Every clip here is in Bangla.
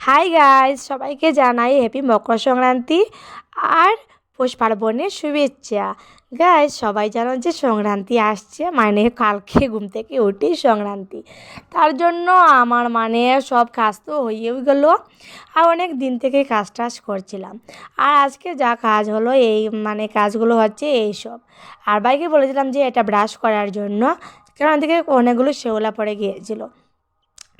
হাই গাইস সবাইকে জানাই হ্যাপি মকর সংক্রান্তি আর পৌষ পার্বণের শুভেচ্ছা। গাইস সবাই জানো যে সংক্রান্তি আসছে মানে কালকে ঘুম থেকে উঠেই সংক্রান্তি। তার জন্য আমার মানে সব কাজ তো হয়েও গেল, আর অনেক দিন থেকে কাজ টাজ করছিলাম। আর আজকে যা কাজ হলো, এই মানে কাজগুলো হচ্ছে এই সব আর বাইকে বলেছিলাম যে এটা ব্রাশ করার জন্য, কারণ থেকে অনেকগুলো শেওলা পড়ে গিয়েছিল।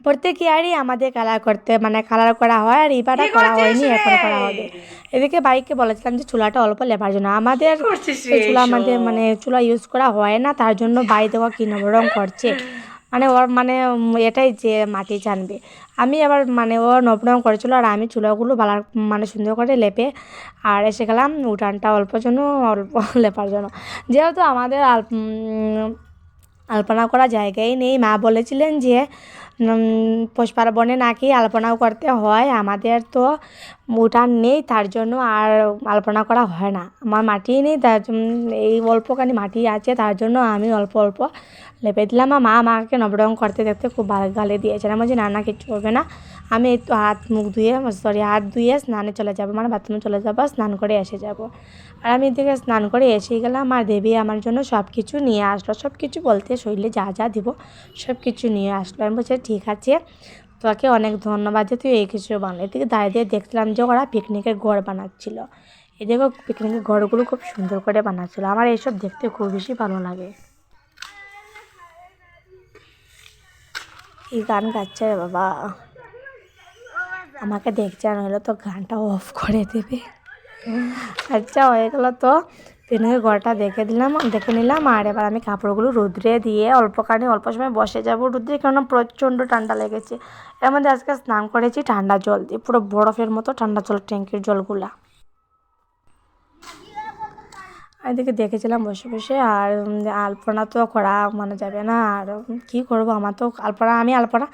প্রত্যেক ইয়ারই আমাদের কালার করতে মানে কালার করা হয় আর এবারটা করা হয়নি এখন করা হবে। এদিকে বাইককে বলেছিলাম যে চুলাটা অল্প লেবার জন্য। আমাদের চুলা আমাদের মানে চুলা ইউজ করা হয় না তার জন্য বাই দেওয়া কি নবরং করছে। মানে ওর মানে এটাই যে মাটি জানবে। আমি আবার মানে ও নবরং করেছিল আর আমি চুলাগুলো ভালো মানে সুন্দর করে লেপে আর এসে গেলাম উঠানটা অল্প জন্য অল্প লেপার জন্য। যেহেতু আমাদের আলপনা করা জায়গাই নেই মা বলেছিলেন যে পৌষ পার্বণে নাকি আলপনাও করতে হয়। আমাদের তো উঠান নেই, তার জন্য আর আলপনা করা হয় না। আমার মাটি নেই, তার এই অল্পখানি মাটি আছে, তার জন্য আমি অল্প অল্প লেপে দিলাম। মা মাকে নবরং করতে দেখতে খুব ভালো গালে দিয়েছিলাম বলছি না না কিচ্ছু হবে না আমি তো হাত মুখ ধুয়ে সরি হাত ধুয়ে স্নানে চলে যাব মানে বাথরুমে চলে যাব, স্নান করে এসে যাব। আর আমি এদিকে স্নান করে এসে গেলাম, আর দেবী আমার জন্য সব কিছু নিয়ে আসলো। সব কিছু বলতে শরীরে যা যা দিব সব কিছু নিয়ে আসলো। আমি বলছি, ঠিক আছে, তোকে অনেক ধন্যবাদ যে তুই এই কিছু বানালি। এদিকে দাঁড়িয়ে দিয়ে দেখছিলাম যে ওরা পিকনিকের ঘর বানাচ্ছিল। এদিকে পিকনিকের ঘরগুলো খুব সুন্দর করে বানাচ্ছিল। আমার এইসব দেখতে খুব বেশি ভালো লাগে। এই গান গাচ্ছে বাবা। আমাকে দেখছে আর হলে তো গানটা অফ করে দেবে। আচ্ছা হয়ে গেল তো। তিনি ঘরটা দেখে দিলাম, দেখে নিলাম। আর এবার আমি কাপড়গুলো রুদ্রে দিয়ে অল্পখানি অল্প সময় বসে যাব। রুদ্রে কেননা প্রচণ্ড ঠান্ডা লেগেছে। এর মধ্যে আজকে স্নান করেছি ঠান্ডা জল দিয়ে, পুরো বরফের মতো ঠান্ডা জল, ট্যাঙ্কির জলগুলা। এদিকে দেখেছিলাম বসে বসে আর আলপনা তো করা মানে যাবে না। আর কী করব? আমার তো আলপনা, আমি আলপনা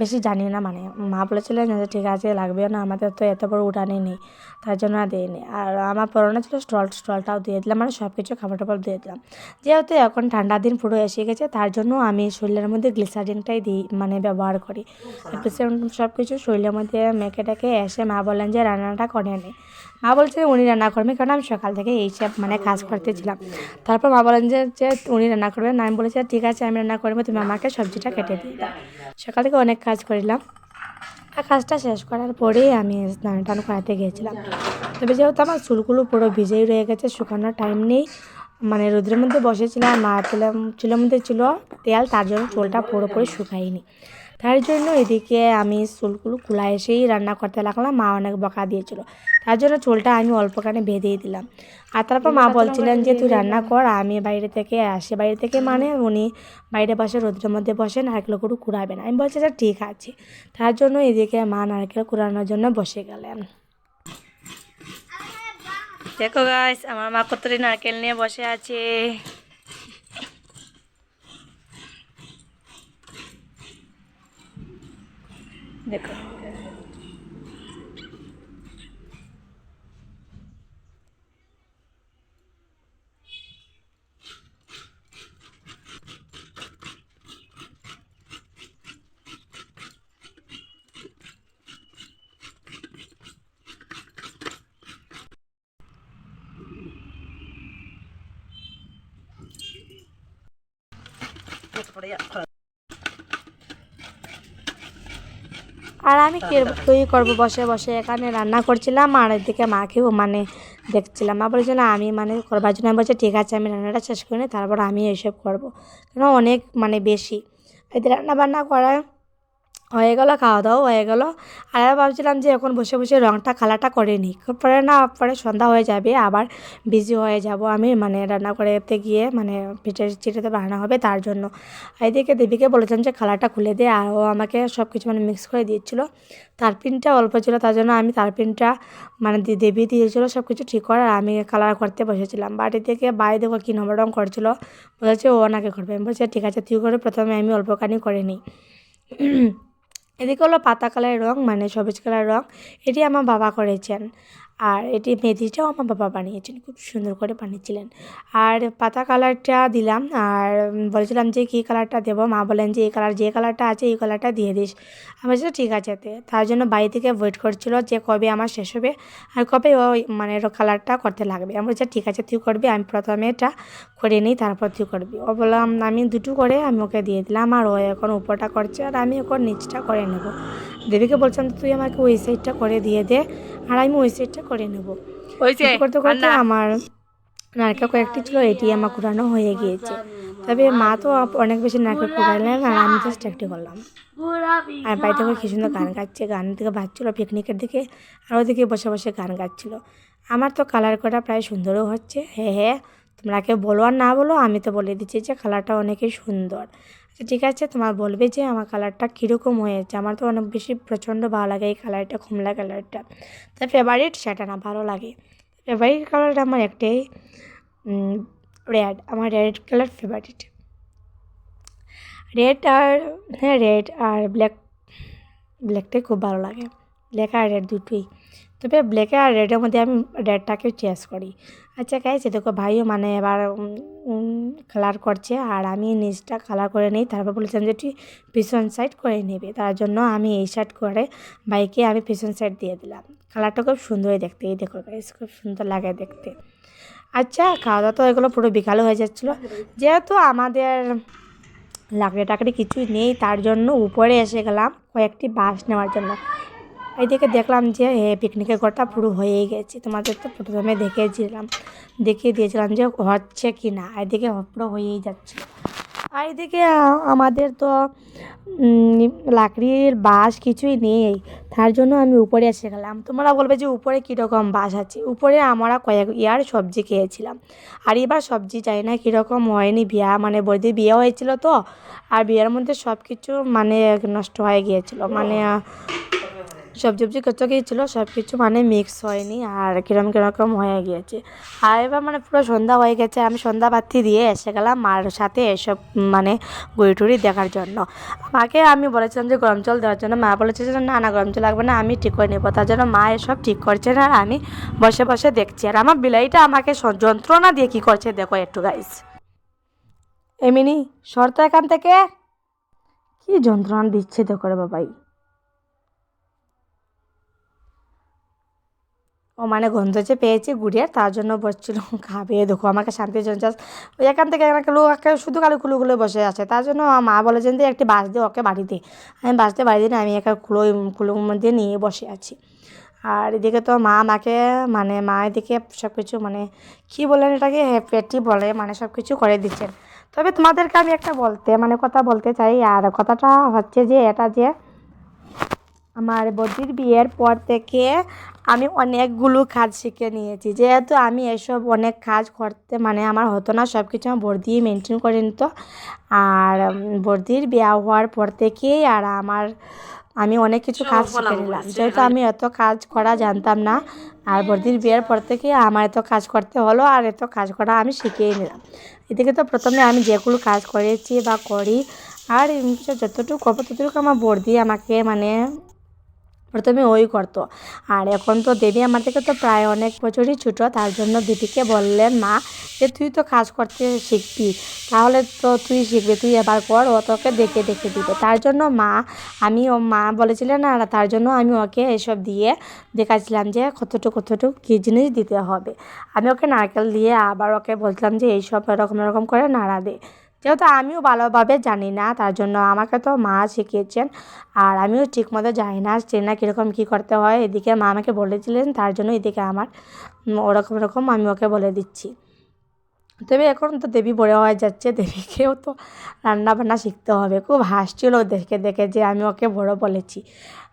বেশি জানি না মানে। মা বলেছিলেন যে ঠিক আছে লাগবে না, আমাদের তো এত বড় উঠানে নেই, তার জন্য আর দিইনি আর আমার পরনে ছিল স্টল, স্টলটাও দিয়ে দিলাম মানে সব কিছু খাবার টাবার দিয়ে দিলাম। যেহেতু এখন ঠান্ডার দিন পুরো এসে গেছে, তার জন্য আমি শরীরের মধ্যে গ্লিসারিনটাই দিই মানে ব্যবহার করি। গ্লিসারিন সব কিছু শরীরের মধ্যে মেখে টেকে এসে মা বলেন যে রান্নাটা করে নে। মা বলছে উনি রান্না করবেন কারণ আমি সকাল থেকে এইসব মানে কাজ করতেছিলাম। তারপর মা বলেন যে যে, উনি রান্না করবেন আমি বলেছি ঠিক আছে, আমি রান্না করব, তুমি আমাকে সবজিটা কেটে দাও। সকাল থেকে অনেক কাজ করিলাম। আর কাজটা শেষ করার পরেই আমি স্নান টান করাতে গিয়েছিলাম। তবে যেহেতু আমার চুলগুলো পুরো ভিজেই রয়ে গেছে, শুকানোর টাইম নেই মানে রোদের মধ্যে বসেছিলাম, আর তেলের চুলের মধ্যে ছিল তেল, তার জন্য চুলটা পুরোপুরি শুকায়নি। তার জন্য এদিকে আমি চুলগুলো কুলা এসেই রান্না করতে লাগলাম মা অনেক বকা দিয়েছিল। তার জন্য চুলটা আমি অল্পখানে বেঁধেই দিলাম। আর তারপর মা বলছিলেন যে তুই রান্না কর আমি বাইরে থেকে আসি। বাইরে থেকে মানে উনি বাইরে বসে রোদ্রের মধ্যে বসে নারকেল কুড়ু না আমি বলছি যে ঠিক আছে। তার জন্য এদিকে মা নারকেল কুড়ানোর জন্য বসে গেলেন। দেখো গাইস আমার মা কতটি নারকেল নিয়ে বসে আছে। দেখো আর আমি কি করব? বসে বসে এখানে রান্না করছিলাম আর এদিকে মাকেও মানে দেখছিলাম। মা বলেছিল আমি মানে করবার জন্য, আমি বলছি, ঠিক আছে, আমি রান্নাটা শেষ করে নিই তারপর আমি এসব করব। কেন, অনেক মানে বেশি। এতে রান্না বান্না করা হয়ে গেলো, খাওয়া দাওয়া হয়ে গেলো। আর ভাবছিলাম যে এখন বসে বসে রঙটা কালারটা করে নিই। পরে না, পরে সন্ধ্যা হয়ে যাবে, আবার বিজি হয়ে যাব আমি মানে রান্না করতে গিয়ে মানে পিঠে চিটেতে বানানো হবে তার জন্য। এদিকে দেবীকে বলেছিলাম যে কালারটা খুলে দে, আর ও আমাকে সব কিছু মানে মিক্স করে দিচ্ছিল তারপিনটা অল্প ছিল, তার জন্য আমি তারপিনটা মানে দেবী দিয়েছিলো সব কিছু ঠিক করে আর আমি কালার করতে বসেছিলাম। বাড়ি থেকে বাড়ি দেখো কী নম্বর রঙ করছিল, বলেছে ও ওনাকে করবে। আমি বলছি ঠিক আছে, তুই করে, প্রথমে আমি অল্পখানি করে নিই। এদিকে হলো পাতা কালারের রং মানে সবুজ কালার রং। এটি আমার বাবা করেছেন। আর এটি মেথিটাও আমার বাবা বানিয়েছেন, খুব সুন্দর করে বানিয়েছিলেন। আর পাতা কালারটা দিলাম, আর বলেছিলাম যে কী কালারটা দেবো, মা বলেন যে এই কালার যে কালারটা আছে এই কালারটা দিয়ে দিস। আমি বলছি, ঠিক আছে তে। তার জন্য বাড়ি থেকে ওয়েট করছিল যে কবে আমার শেষ হবে আর কবে ওই মানে কালারটা করতে লাগবে। আমি বলছি, ঠিক আছে, তুই করবি, আমি প্রথমে এটা করে নিই, তারপর তুই করবি। ও বললাম আমি দুটো করে আমি ওকে দিয়ে দিলাম, আর ও এখন উপরটা করছে, আর আমি এখন নিচটা করে নেব। দেবীকে বলছিলাম তুই আমাকে ওই সাইডটা করে দিয়ে দে আর আমি ওই সাইডটা করে নেব। করতে করতে আমার নারকেল কয়েকটি ছিল এটি আমার কুড়ানো হয়ে গিয়েছে। তবে মা তো অনেক বেশি নারকেল কুড়াইলেন আর আমি জাস্ট একটি করলাম। আর বাড়িতে করে কি সুন্দর গান গাচ্ছে গান থেকে বাজছিল পিকনিকের দিকে আর ওদিকে বসে বসে গান গাচ্ছিল। আমার তো কালার করা প্রায় সুন্দরও হচ্ছে। হ্যাঁ হ্যাঁ তোমরা কে বলো আর না বলো আমি তো বলে দিচ্ছি যে কালারটা অনেকই সুন্দর। ঠিক আছে। তোমার বলবে যে আমার কালারটা কীরকম হয়েছে। আমার তো অনেক বেশি প্রচণ্ড ভালো লাগে এই কালারটা, কমলা কালারটা। তাই ফেভারিট সেটা না, ভালো লাগে। ফেভারিট কালারটা আমার একটাই রেড আমার রেড কালার ফেভারিট রেড আর হ্যাঁ রেড আর ব্ল্যাক ব্ল্যাকটাই খুব ভালো লাগে। ব্ল্যাক আর রেড দুটোই। তবে ব্ল্যাকে আর রেডের মধ্যে আমি রেডটাকে চেস করি। আচ্ছা গাইছে দেখো ভাইও মানে এবার কালার করছে আর আমি নিচটা কালার করে নিই। তারপর বলেছিলাম যে, তুই পিছন সাইড করে নেবে। তার জন্য আমি এই সাইড করে বাইকে আমি পিছন সাইড দিয়ে দিলাম। কালারটা খুব সুন্দরই দেখতে। এই দেখো গাইস খুব সুন্দর লাগে দেখতে। আচ্ছা খাওয়া দাওয়া তো এগুলো পুরো বিকালে হয়ে যাচ্ছিল। যেহেতু আমাদের লাকড়ি টাকড়ি কিছুই নেই, তার জন্য উপরে এসে গেলাম কয়েকটি বাস নেওয়ার জন্য। এইদিকে দেখলাম যে পিকনিকের ঘরটা পুরো হয়েই গেছে। তোমাদের তো প্রথমে দেখেছিলাম দেখিয়ে দিয়েছিলাম যে হচ্ছে কি না এদিকে পুরো হয়েই যাচ্ছে। আর এদিকে আমাদের তো লাকড়ির বাঁশ কিছুই নেই। তার জন্য আমি উপরে এসে গেলাম। তোমরা বলবে যে উপরে কীরকম বাস আছে? উপরে আমরা কয়েক ইয়ার সবজি খেয়েছিলাম। আর এবার সবজি চাই না কীরকম হয়নি। বিয়া মানে বৌদির বিয়ে হয়েছিল তো। আর বিয়ের মধ্যে সব কিছু মানে নষ্ট হয়ে গিয়েছিল। মানে সবজি সবজি কত গিয়েছিল সব কিছু মানে মিক্স হয়নি আর কিরম কীরকম হয়ে গিয়েছে। আর এবার মানে পুরো সন্ধ্যা হয়ে গেছে, আমি সন্ধ্যা বাতি দিয়ে এসে গেলাম মার সাথে এসব মানে টুড়ি দেখার জন্য। মাকে আমি বলেছিলাম যে গরম জল দেওয়ার জন্য, মা বলেছে যে না না, গরম জল লাগবে না, আমি ঠিক করে নেব। তার জন্য মা এসব ঠিক করছে না আর আমি বসে বসে দেখছি। আর আমার বিলাইটা আমাকে যন্ত্রণা দিয়ে কী করছে দেখো একটু গাইস এমনি শর্ত এখান থেকে। কি যন্ত্রণা দিচ্ছে দেখো রে বাবাই। ও মানে গন্ধ যে পেয়েছে গুড়িয়ার তার জন্য বসছিল, খাবে, দেখো, আমাকে শান্তি জঞ্জাস ওই এখান থেকে লোক একে শুধু কালো খুলে বসে আছে। তার জন্য মা বলেছেন যে একটি বাস দিয়ে ওকে বাড়িতে, আমি বাসতে দিই না, আমি একা খুলো খুলোর মধ্যে নিয়ে বসে আছি। আর এদিকে তো মা আমাকে মানে মা এদিকে সব কিছু মানে কী বলেন এটাকে? পেটি বলে মানে সব কিছু করে দিচ্ছেন। তবে তোমাদেরকে আমি একটা বলতে মানে কথা বলতে চাই, আর কথাটা হচ্ছে যে, এটা যে আমার বদির বিয়ের পর থেকে আমি অনেকগুলো কাজ শিখে নিয়েছি। যেহেতু আমি এসব অনেক কাজ করতে মানে আমার হতো না সব কিছু আমার বর্দি মেনটেন করে নিত। আর বর্দির বিয়ে হওয়ার পর থেকেই আর আমার আমি অনেক কিছু কাজ শিখে নিলাম। যেহেতু আমি এত কাজ করা জানতাম না আর বর্দির বিয়ের পর থেকে আমার এত কাজ করতে হলো আর এত কাজ করা আমি শিখেই নিলাম। এদিকে তো প্রথমে আমি যেগুলো কাজ করেছি বা করি আর যতটুকু ততটুকু আমার বর্দি আমাকে মানে প্রথমে ওই করতো। আর এখন তো দেবী আমার থেকে তো প্রায় অনেক বছরই ছোটো, তার জন্য দিদিকে বললেন, মা, যে তুই তো কাজ করতে শিখবি, তাহলে তো তুই শিখবি, তুই এবার কর, ও তোকে দেখে দেখে দিবে। তার জন্য মা, আমি ও মা বলেছিলেন আর তার জন্য আমি ওকে এসব দিয়ে দেখাচ্ছিলাম যে কতটুকু কতটুকু কী জিনিস দিতে হবে। আমি ওকে নারকেল দিয়ে আবার ওকে বলছিলাম যে, এইসব এরকম এরকম করে নাড়া দে যেহেতু আমিও ভালোভাবে জানি না, তার জন্য আমাকে তো মা শিখিয়েছেন। আর আমিও ঠিকমতো জানি না চিনি না কীরকম কী করতে হয়। এদিকে মা আমাকে বলেছিলেন, তার জন্য এদিকে আমার ওরকম ওরকম আমি ওকে বলে দিচ্ছি। তবে এখন তো দেবী বড় হয়ে যাচ্ছে, দেবীকেও তো রান্না বান্না শিখতে হবে। খুব হাসছিল দেখে দেখে যে আমি ওকে বড় বলেছি।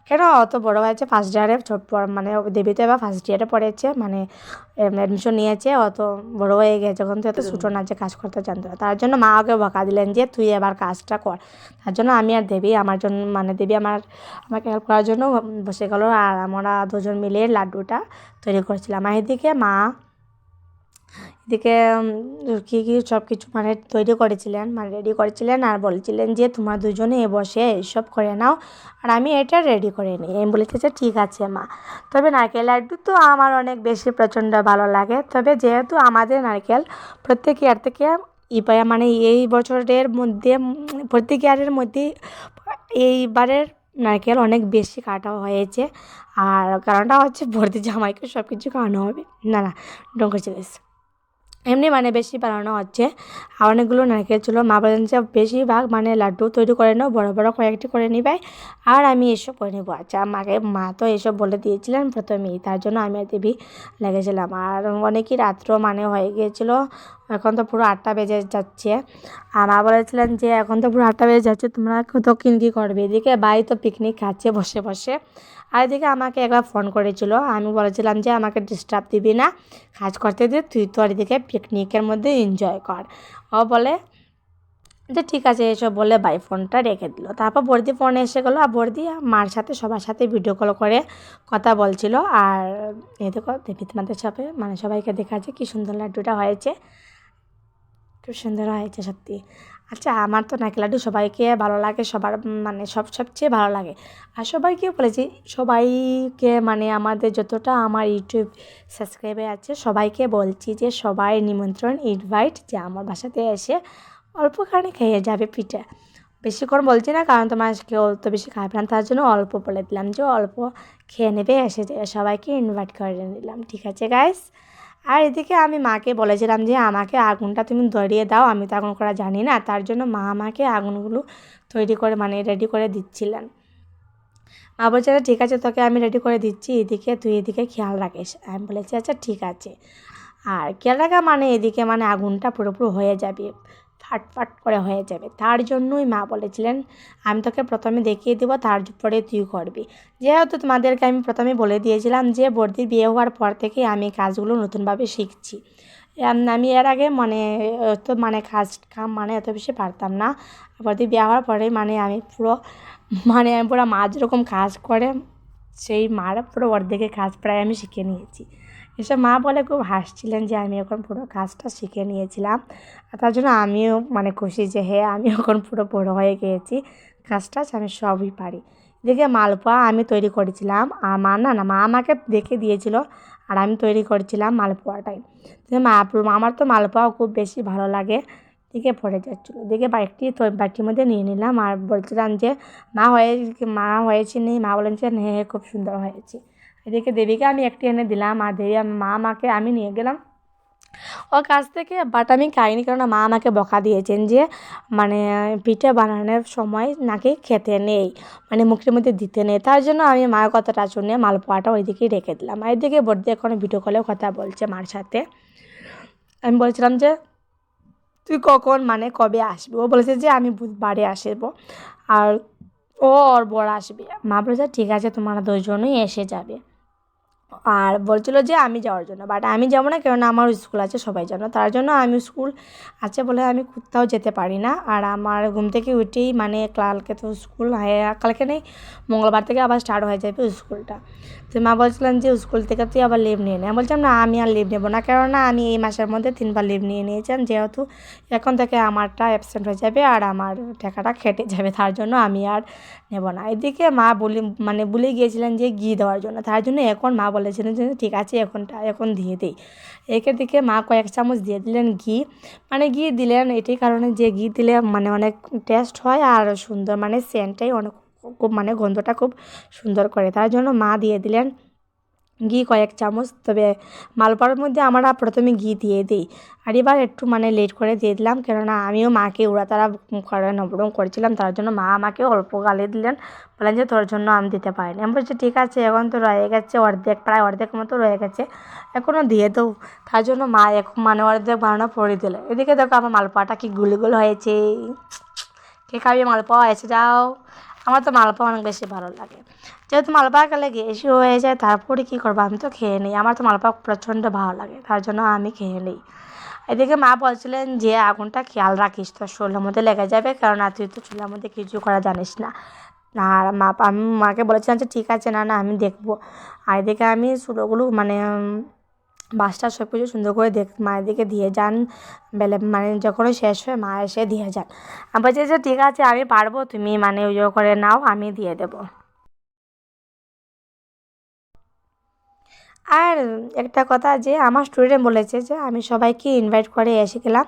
কেন অত বড় হয়েছে ফার্স্ট ইয়ারে ছোট মানে ও দেবী তো এবার ফার্স্ট ইয়ারে পড়েছে মানে অ্যাডমিশন নিয়েছে, অত বড় হয়ে গেছে যখন তো এত ছোটো নাচে কাজ করতে জানতো না। তার জন্য মা ওকে বকা দিলেন যে, তুই এবার কাজটা কর। তার জন্য আমি আর দেবী, আমার জন্য মানে দেবী আমার, আমাকে হেল্প করার জন্য বসে গেল। আর আমরা দুজন মিলে লাড্ডুটা তৈরি করেছিলাম। এদিকে মা উম, কী কী সব কিছু মানে তৈরি করেছিলেন মানে রেডি করেছিলেন আর বলছিলেন যে তোমরা দুজনে এ বসে এইসব করে নাও আর আমি এটা রেডি করে নিই। আমি বলেছি যে ঠিক আছে মা। তবে নারকেল লাড্ডু তো আমার অনেক বেশি প্রচণ্ড ভালো লাগে। তবে যেহেতু আমাদের নারকেল প্রত্যেক ইয়ার থেকে এবার মানে এই বছরের মধ্যে প্রত্যেক ইয়ারের মধ্যে এইবারের নারকেল অনেক বেশি কাটা হয়েছে। আর কারণটা হচ্ছে ভর্তি জামাইকে সব কিছু খাওয়ানো হবে। না না ডঙ্কর চিলিস এমনি মানে বেশি বানানো হচ্ছে। আর অনেকগুলো নারকেল ছিল, মা বলেন যে বেশিরভাগ মানে লাড্ডু তৈরি করে নেও, বড়ো বড়ো কয়েকটি করে নিবে। আর আমি এসব করে নেব। আচ্ছা মাকে মা তো এসব বলে দিয়েছিলেন প্রথমেই, তার জন্য আমি আর দেবী লেগেছিলাম। আর অনেকই রাত্র মানে হয়ে গিয়েছিল। এখন তো পুরো আটটা বেজে যাচ্ছে। আর মা বলেছিলেন যে, এখন তো পুরো আটটা বেজে যাচ্ছে, তোমরা কত কিন কী করবে? এদিকে বাই তো পিকনিক খাচ্ছে বসে বসে। আর এদিকে আমাকে একবার ফোন করেছিল। আমি বলেছিলাম যে, আমাকে ডিস্টার্ব দিবি না, কাজ করতে দে, তুই তো আর এদিকে পিকনিকের মধ্যে এনজয় কর। ও বলে, যে ঠিক আছে, এসব বলে বাই ফোনটা রেখে দিল। তারপর বর্দি ফোন এসে গেলো। আর বর্দি মার সাথে, সবার সাথে ভিডিও কল করে কথা বলছিল। আর এই দেখো, দেবী তোমাদের সাথে মানে সবাইকে দেখাচ্ছে কি সুন্দর লাড্ডুটা হয়েছে। খুব সুন্দর হয় হয়েছে সত্যি। আচ্ছা আমার তো নাকি লাড্ডু সবাইকে ভালো লাগে, সবার মানে সব সবচেয়ে ভালো লাগে। আর সবাইকে বলেছি সবাইকে মানে আমাদের যতটা আমার ইউটিউব সাবস্ক্রাইবে আছে, সবাইকে বলছি যে, সবাই নিমন্ত্রণ ইনভাইট যে আমার বাসাতে এসে অল্পখানি খেয়ে যাবে পিঠে। বেশিক্ষণ বলছি না, কারণ তোমার কেউ তো বেশি খাবে না, তার জন্য অল্প বলে দিলাম যে, অল্প খেয়ে নেবে, এসে যে সবাইকে ইনভাইট করে নিলাম। ঠিক আছে গাইস আর এদিকে আমি মাকে বলেছিলাম যে আমাকে আগুনটা তুমি ধরিয়ে দাও আমি তো আগুন করা জানি না। তার জন্য মা আমাকে আগুনগুলো তৈরি করে মানে রেডি করে দিচ্ছিলেন। মা বলছে "আচ্ছা, ঠিক আছে তোকে আমি রেডি করে দিচ্ছি। এদিকে তুই এদিকে খেয়াল রাখিস। আমি বলেছি আচ্ছা ঠিক আছে। আর খেয়াল রাখা মানে এদিকে মানে আগুনটা পুরোপুরি হয়ে যাবে। ফাট ফাট করে হয়ে যাবে। তার জন্যই মা বলেছিলেন, আমি তোকে প্রথমে দেখিয়ে দেবো, তারপরে তুই করবি। যেহেতু তোমাদেরকে আমি প্রথমে বলে দিয়েছিলাম যে, বর্দির বিয়ে হওয়ার পর থেকে আমি কাজগুলো নতুনভাবে শিখছি। আমি এর আগে মানে তো মানে কাজ কাম মানে এত বেশি পারতাম না। বর্দি বিয়ে হওয়ার পরে মানে আমি পুরো মানে আমি পুরো মা যেরকম কাজ করে, সেই মার পুরো অর্ধেকের কাজ প্রায় আমি শিখে নিয়েছি। এসব মা বলে খুব হাসছিলেন যে আমি এখন পুরো কাজটা শিখে নিয়েছিলাম। আর তার জন্য আমিও মানে খুশি যে হ্যাঁ আমি এখন পুরো বড়ো হয়ে গিয়েছি কাজ টাজ আমি সবই পারি। দেখে মালপোয়া আমি তৈরি করেছিলাম, আর মা না না, মা আমাকে দেখে দিয়েছিল আর আমি তৈরি করেছিলাম মালপোয়াটাই। মা, আমার তো মালপোয়া খুব বেশি ভালো লাগে। দিকে পড়ে যাচ্ছিল। দেখে বাইকটি তো বাটির মধ্যে নিয়ে নিলাম আর বলছিলাম যে মা হয়ে, মা হয়েছে নেই মা বলেন যে হ্যাঁ খুব সুন্দর হয়েছে। এদিকে দেবীকে আমি একটি এনে দিলাম, আর দেবী মা আমাকে, আমি নিয়ে গেলাম। ওর কাছ থেকে বাট আমি খাইনি কারণ মা আমাকে বকা দিয়েছেন যে মানে পিঠে বানানোর সময় নাকি খেতে নেই মানে মুখের মধ্যে দিতে নেই। তার জন্য আমি মায়ের কথাটা শুনে মালপোয়াটা ওইদিকেই রেখে দিলাম। আর এদিকে বর্দি এখন ভিডিও কলেও কথা বলছে মার সাথে। আমি বলছিলাম যে, তুই কখন মানে কবে আসবি? ও বলেছে যে, আমি বুধবারে আসব। আর ও, ওর বড় আসবে। মা বলেছে, ঠিক আছে, তোমরা দুজনেই এসে যাবে। আর বলছিল যে আমি যাওয়ার জন্য বাট আমি যাব না কেননা আমার স্কুল আছে, সবাই জানো তার জন্য আমি স্কুল আছে বলে আমি কোথাও যেতে পারি না। আর আমার ঘুম থেকে উঠেই মানে কালকে তো স্কুল কালকে নেই, মঙ্গলবার থেকে আবার স্টার্ট হয়ে যাবে স্কুলটা তো মা বলছিলেন যে স্কুল থেকে তুই আবার লিভ নিয়ে নে। আমি বলছিলাম, না, আমি আর লিভ নেব না। কেননা আমি এই মাসের মধ্যে তিনবার লিভ নিয়ে নিয়েছিলাম। যেহেতু এখন থেকে আমারটা অ্যাবসেন্ট হয়ে যাবে আর আমার টাকাটা খেটে যাবে, তার জন্য আমি আর নেব না। এদিকে মা বলি মানে বলে গিয়েছিলেন যে ঘি দেওয়ার জন্য। তার জন্য এখন মা বলেছিলেন যে ঠিক আছে, এখনটা, এখন দিয়ে দিই। একে দিকে মা কয়েক চামচ দিয়ে দিলেন ঘি। মানে ঘি দিলেন, এটি কারণে যে ঘি দিলে মানে অনেক টেস্ট হয় আর সুন্দর মানে সেন্টটাই অনেক খুব মানে গন্ধটা খুব সুন্দর করে। তার জন্য মা দিয়ে দিলেন ঘি কয়েক চামচ, তবে মালপোয়ার মধ্যে আমরা প্রথমে ঘি দিয়ে দিই। আর এবার একটু মানে লেট করে দিয়ে দিলাম, কেননা আমিও মাকে উড়াতারা করে নবরম করেছিলাম, তার জন্য মা আমাকে অল্প গালে দিলেন, বলেন যে তোর জন্য আমি দিতে পারিনি। আমি বলছি, ঠিক আছে, এখন তো রয়ে গেছে অর্ধেক, প্রায় অর্ধেক মতো রয়ে গেছে এখনও দিয়ে দেও। তার জন্য মা এখন মানে অর্ধেক বানানো পরে দিলে। এদিকে দেখো আমার মালপোয়াটা কি গুল গুল হয়েছে। কে খাবি মালপোয়া? এসে যাও। আমার তো মালপোয়া অনেক বেশি ভালো লাগে। যেহেতু মালপোয়া খেলে গ্যাসি হয়ে যায়, তারপরে কী করব? আমি তো খেয়ে নিই। আমার তো মালপোয়া প্রচণ্ড ভালো লাগে, তার জন্য আমি খেয়ে নিই। এদিকে মা বলছিলেন যে, আগুনটা খেয়াল রাখিস তো শোলের মধ্যে লেগে যাবে কারণ তুই তো চুলার মধ্যে কিছু করা জানিস না। আর মা, আমি, মাকে বলেছিলাম যে, ঠিক আছে, না না, আমি দেখব। আর এদিকে আমি চুলোগুলো মানে বাসটা সব কিছু সুন্দর করে দেখ, মায়ের দিকে দিয়ে যান, বেলে মানে যখনই শেষ হয়, মা এসে দিয়ে যান। আমি বলছি যে ঠিক আছে, আমি পারব, তুমি মানে ওই করে নাও, আমি দিয়ে দেবো। আর একটা কথা যে, আমার স্টুডেন্ট বলেছে যে, আমি সবাইকে ইনভাইট করে এসে গেলাম।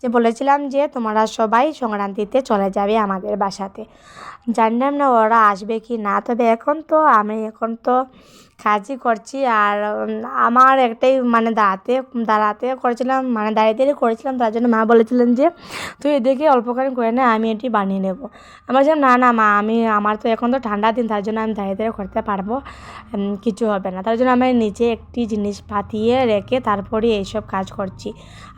যে বলেছিলাম যে, তোমরা সবাই সংক্রান্তিতে চলে যাবে আমাদের বাসাতে। জানলাম না ওরা আসবে কি না, তবে এখন তো, আমি এখন তো কাজই করছি আর আমার একটাই মানে দাঁড়াতে দাঁড়াতে করেছিলাম মানে দাঁড়িয়ে করেছিলাম, তার জন্য মা বলেছিলেন যে, তুই এদিকে অল্পখানি করে নে, আমি এটি বানিয়ে নেব। আমি বলছিলাম, না না মা, আমি, আমার তো এখন তো ঠান্ডা দিন, তার জন্য আমি দাঁড়িয়ে দাঁড়িয়ে করতে পারব কিছু হবে না। তার জন্য আমি নিচে একটি জিনিস পাতিয়ে রেখে তারপরে এইসব কাজ করছি।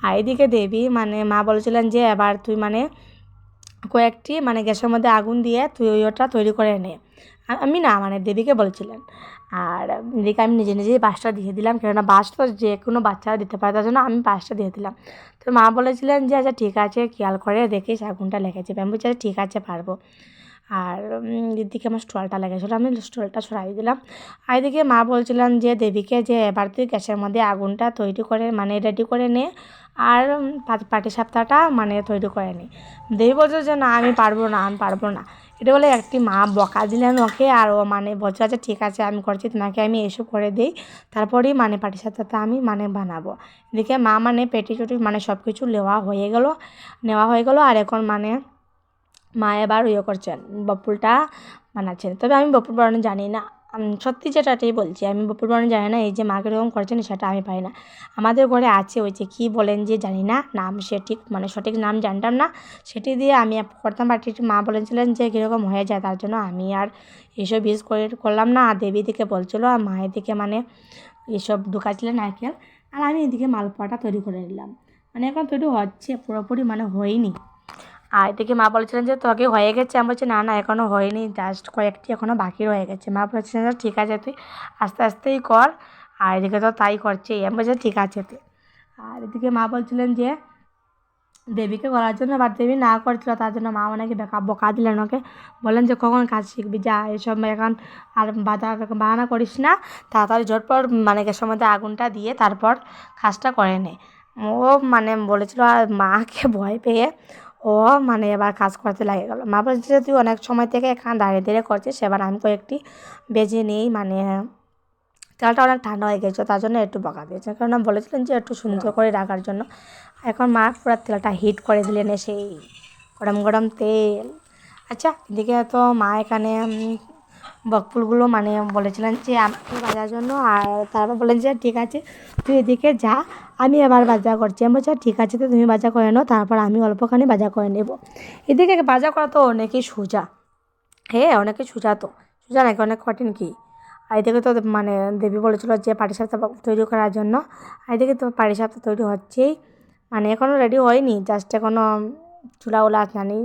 আর এদিকে দেবী মানে মা বলেছিলেন যে, এবার তুই মানে কয়েকটি মানে গ্যাসের মধ্যে আগুন দিয়ে তুই ওইটা তৈরি করে নে। আমি না মানে দেবীকে বলেছিলেন। আর দিদিকে আমি নিজে নিজেই বাসটা দিয়ে দিলাম, কেননা বাস তো যে কোনো বাচ্চারা দিতে পারে, তার জন্য আমি বাসটা দিয়ে দিলাম। তো মা বলেছিলেন যে আচ্ছা ঠিক আছে, খেয়াল করে দেখিস আগুনটা লেগেছে। আমি বলছি আচ্ছা ঠিক আছে, পারব। আর এদিকে আমার স্টলটা লেগেছিলো আমি স্টলটা সরাই দিলাম। আর এদিকে মা বলছিলেন যে, দেবীকে যে এবার তুই গ্যাসের মধ্যে আগুনটা তৈরি করে মানে রেডি করে নে, আর পাটি সাপ্তাহটা মানে তৈরি করে নি। দেবী বলছে যে, না, আমি পারব না, আমি পারব না। এটা বলে একটি মা বকা দিলেন ওকে, আর ও মানে বলছে আচ্ছা ঠিক আছে, আমি করছি, তোমাকে আমি এসব করে দিই। তারপরেই মানে পাটি সাপ্তাহটা আমি মানে বানাবো। এদিকে মা মানে পেটি চুটি মানে সব কিছু নেওয়া হয়ে গেল, নেওয়া হয়ে গেল, আর এখন মানে মা এবার ইয়ে করছেন বপুলটা বানাচ্ছেন। তবে আমি বপুল বানানো জানি না। সত্যি যেটাটাই বলছি, আমি বপুল বানানো জানি না, এই যে মা কীরকম করছেন সেটা আমি পাই না। আমাদের ঘরে আছে ওই যে কী বলেন যে জানি না, নাম সে ঠিক মানে সঠিক নাম জানতাম না, সেটি দিয়ে আমি করতাম, বাট মা বলেছিলেন যে কীরকম হয়ে যায়, তার জন্য আমি আর এসব ইউজ করে, করলাম না, আর দেবী দিকে বলছিলো, আর মায়ের দিকে মানে এসব ঢুকাচ্ছিলেন নারকেল, আর আমি এদিকে মালপোয়াটা তৈরি করে নিলাম। মানে এখন তৈরি হচ্ছে, পুরোপুরি মানে হয়নি। আর এদিকে মা বলেছিলেন যে, তোকে হয়ে গেছে? আমি বলছি, না না এখনও হয়নি। জাস্ট কয়েকটি এখনও বাকি রয়ে গেছে। মা বলেছিলেন যে, ঠিক আছে তুই আস্তে আস্তেই কর। আর এদিকে তো তাই করছে। আমি বলছি, ঠিক আছে তুই। আর এদিকে মা বলছিলেন যে, দেবীকে করার জন্য বা দেবী না করছিল, তার জন্য মা অনেকে বেকা, বকা দিলেন ওকে। বললেন যে, কখন কাজ শিখবি? যা, এসব এখন আর বাধা বাহানা করিস না। তাড়াতাড়ি ঝটপট মানে গ্যাসের মধ্যে আগুনটা দিয়ে তারপর কাজটা করে নে। ও মানে বলেছিল, আর মাকে ভয় পেয়ে ও মানে এবার কাজ করতে লাগে গেলো। মা বলছে যে তুই অনেক সময় থেকে এখানে দাঁড়িয়ে দাঁড়িয়ে করছিস এবার আমি কয়েকটি বেজে নিই মানে তেলটা অনেক ঠান্ডা হয়ে গেছে তার জন্য একটু বকা দিয়েছে। কারণ বলেছিলেন যে একটু সুন্দর করে রাখার জন্য। এখন মা পুরো তেলটা হিট করে দিলেন সেই গরম গরম তেল। আচ্ছা এদিকে তো মা এখানে বকফুলগুলো মানে বলেছিলেন যে আমাকে বাজার জন্য, আর তারপর বলেন যে ঠিক আছে, তুই এদিকে যা, আমি এবার বাজা করছি। আমি বলছি ঠিক আছে, তো তুমি বাজা করে নাও, তারপর আমি অল্পখানি বাজা করে নেব। এদিকে বাজা করা তো অনেকই সোজা। হ্যাঁ অনেকে সোজা তো। সোজা নাকি অনেক কঠিন কি? আর এদিকে তো মানে দেবী বলেছিলো যে পাটিসাপটা তৈরি করার জন্য। আর এদিকে তো পাটিসাপটা তৈরি হচ্ছেই। মানে এখনও রেডি হয়নি জাস্ট এখনও চুলাগুলো জানি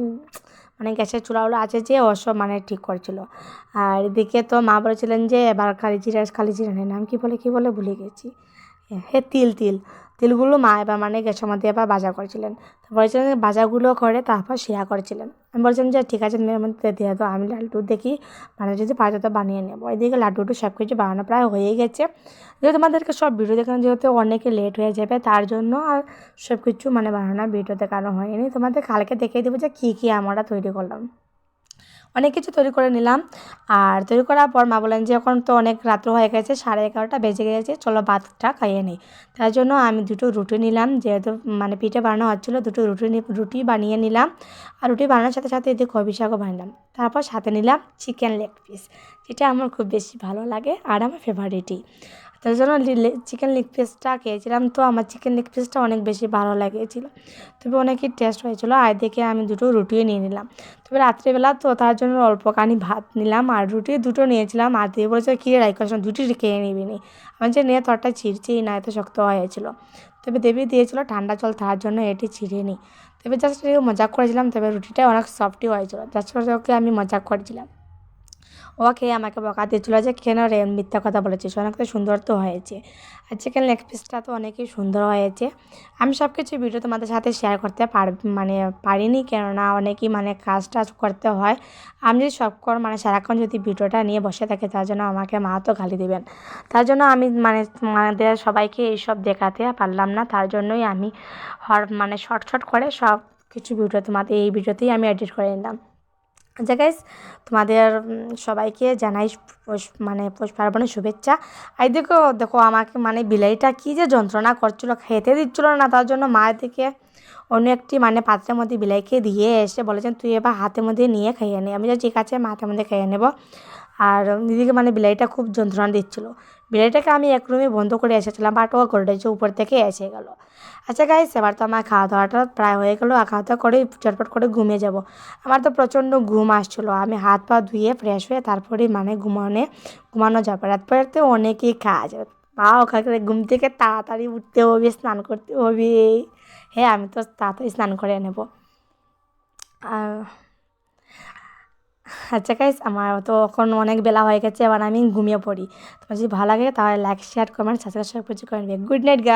মানে গ্যাসের চুলাগুলো আছে যে অবশ্য মানে ঠিক করেছিল। আর এদিকে তো মা বলেছিলেন যে, এবার কালি জিরা কালি জিরা নাম কী বলে কী বলে ভুলে গেছি। হ্যাঁ তিল তিল। তিলগুলো মা এবার মানে গ্যাসের মধ্যে এবার বাজা করেছিলেন। তো বলেছিলেন বাজাগুলো করে তারপর শেয়া করেছিলেন। আমি বলছিলাম যে ঠিক আছে, মেয়ের মধ্যে দিয়ে দাও, আমি লাড্ডু দেখি মানে যদি পারে তো বানিয়ে নেব। এদিকে লাড্ডুটু সব কিছু বানানো প্রায় হয়ে গেছে। যেহেতু তোমাদেরকে সব ভিডিও দেখানো, যেহেতু অনেকে লেট হয়ে যাবে, তার জন্য আর সব কিছু মানে বানানো ভিডিও দেখানো হয়নি। তোমাদের কালকে দেখিয়ে দেবো যে কী কী আমরা তৈরি করলাম। অনেক কিছু তৈরি করে নিলাম। আর তৈরি করার পর মা বলেন যে, এখন তো অনেক রাত্র হয়ে গেছে, সাড়ে এগারোটা বেজে গেছে, চলো ভাতটা খাইয়ে নিই। তার জন্য আমি দুটো রুটি নিলাম, যেহেতু মানে পিঠে বানানো হচ্ছিল, দুটো রুটি রুটি বানিয়ে নিলাম। আর রুটি বানানোর সাথে সাথে এতে কবি শাকও বানালাম। তারপর সাথে নিলাম চিকেন লেগ পিস যেটা আমার খুব বেশি ভালো লাগে আর আমার ফেভারিটই তার জন্য চিকেন লেগ পিসটা খেয়েছিলাম। তো আমার চিকেন লেগ পিসটা অনেক বেশি ভালো লেগেছিলো। তবে অনেকই টেস্ট হয়েছিলো। আর দেখে আমি দুটো রুটিও নিয়ে নিলাম। তবে রাত্রিবেলা তো তার জন্য অল্পখানি ভাত নিলাম। আর রুটি দুটো নিয়েছিলাম। আর দিয়ে বলেছে কী রাইকস দুটি খেয়ে নিবি নি। আমি যে নিয়ে তোরটা ছিঁড়ছি না, এত শক্ত হয়েছিল। তবে দেবী দিয়েছিলো ঠান্ডা জল, তার জন্য এটি ছিঁড়ে নিই তবে জাস্ট মজাক করেছিলাম। তবে রুটিটা অনেক সফটই হয়েছিল। জাস্ট ওকে আমি মজাক করেছিলাম। ওকে আমাকে বকা দিয়েছিলো যে, কেন রে, মিথ্যা কথা বলেছিস? অনেক তো সুন্দর তো হয়েছে। আর চিকেন লেগ পিসটা তো অনেকই সুন্দর হয়েছে। আমি সব কিছু ভিডিও তোমাদের সাথে শেয়ার করতে পার মানে পারিনি, কেননা অনেকই মানে কাজ টাজ করতে হয়। আমি যদি সব কর মানে সারাক্ষণ যদি ভিডিওটা নিয়ে বসে থাকি, তার জন্য আমাকে মা তো গালি দেবেন। তার জন্য আমি মানে আমাদের সবাইকে এইসব দেখাতে পারলাম না। তার জন্যই আমি হর মানে শর্ট শর্ট করে সব কিছু ভিডিও তোমাদের এই ভিডিওতেই আমি এডিট করে নিলাম। আচ্ছা গাইজ তোমাদের সবাইকে জানাই মানে পৌষ পার্বণের শুভেচ্ছা। আই দেখো দেখো আমাকে মানে বিলাইটা কী যে যন্ত্রণা করছিল, খেতে দিচ্ছিল না, তার জন্য মা থেকে অন্য একটি মানে পাত্রের মধ্যে বিলাইকে দিয়ে এসে বলেছেন, তুই এবার হাতের মধ্যে নিয়ে খাইয়ে নে। আমি যে ঠিক আছে, মা, হাতের মধ্যে খাইয়ে নেব। আর দিদিকে মানে বিলাইটা খুব যন্ত্রণা দিচ্ছিল। বিলাইটাকে আমি এক রুমে বন্ধ করে এসেছিলাম বাট ও গোডরেজের উপর থেকে এসে গেলো। আচ্ছা গাইস এবার তো আমার খাওয়া দাওয়াটা প্রায় হয়ে গেলো, আর খাওয়া দাওয়া করে চটপট করে ঘুমিয়ে যাব। আমার তো প্রচণ্ড ঘুম আসছিল, আমি হাত পা ধুয়ে ফ্রেশ হয়ে তারপরে মানে ঘুমানে, ঘুমানো যাবে। রাত পরে অনেকই কাজ মা ওখানে ঘুম থেকে তাড়াতাড়ি উঠতে হবে, স্নান করতে হবে। হ্যাঁ আমি তো তাড়াতাড়ি স্নান করে নেব। আর আচ্ছা গাইস আমার তো এখন অনেক বেলা হয়ে গেছে, এবার আমি ঘুমিয়ে পড়ি। তোমার যদি ভালো লাগে তাহলে লাইক শেয়ার কমেন্ট সাবস্ক্রাইব করে নেবে গুড নাইট গা